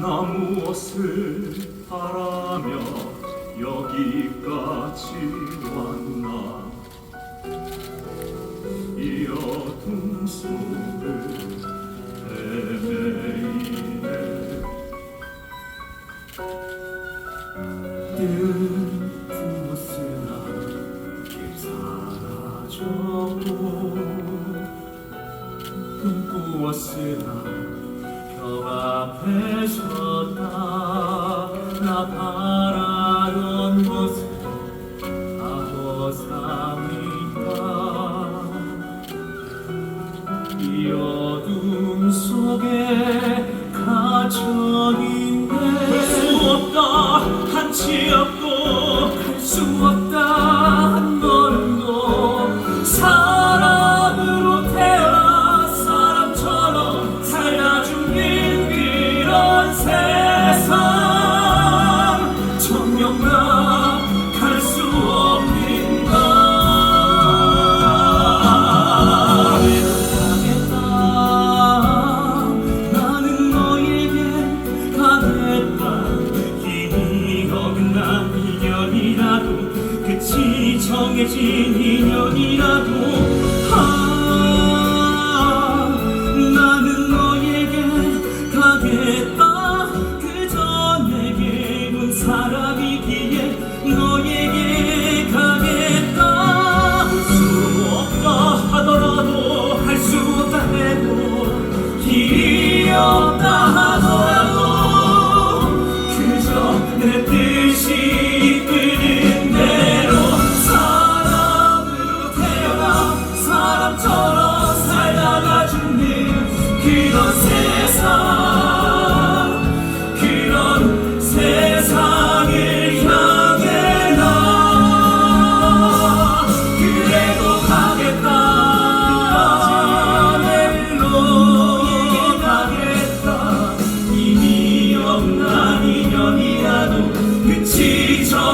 나 무엇을 바라며 여기까지 왔나? 이 어둠 속을 헤매이네. 뜬금없으나 길 사라졌고 꿈꾸었으나 벽 앞에 섰다. 나 바라던 것은 아버상인가 이 어둠 속에 갇혀있네 할수 없다. 한치 앞도 할수 없다 정해진 인연이라도 아 나는 너에게 가겠다. 그저 내게 온 사람이기에 너에게 가겠다. 할수 없다 하더라도 할 수 없다 해도 길이 없다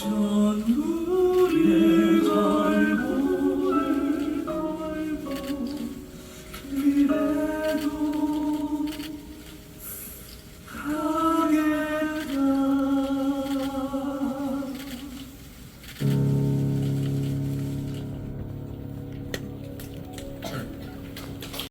joy.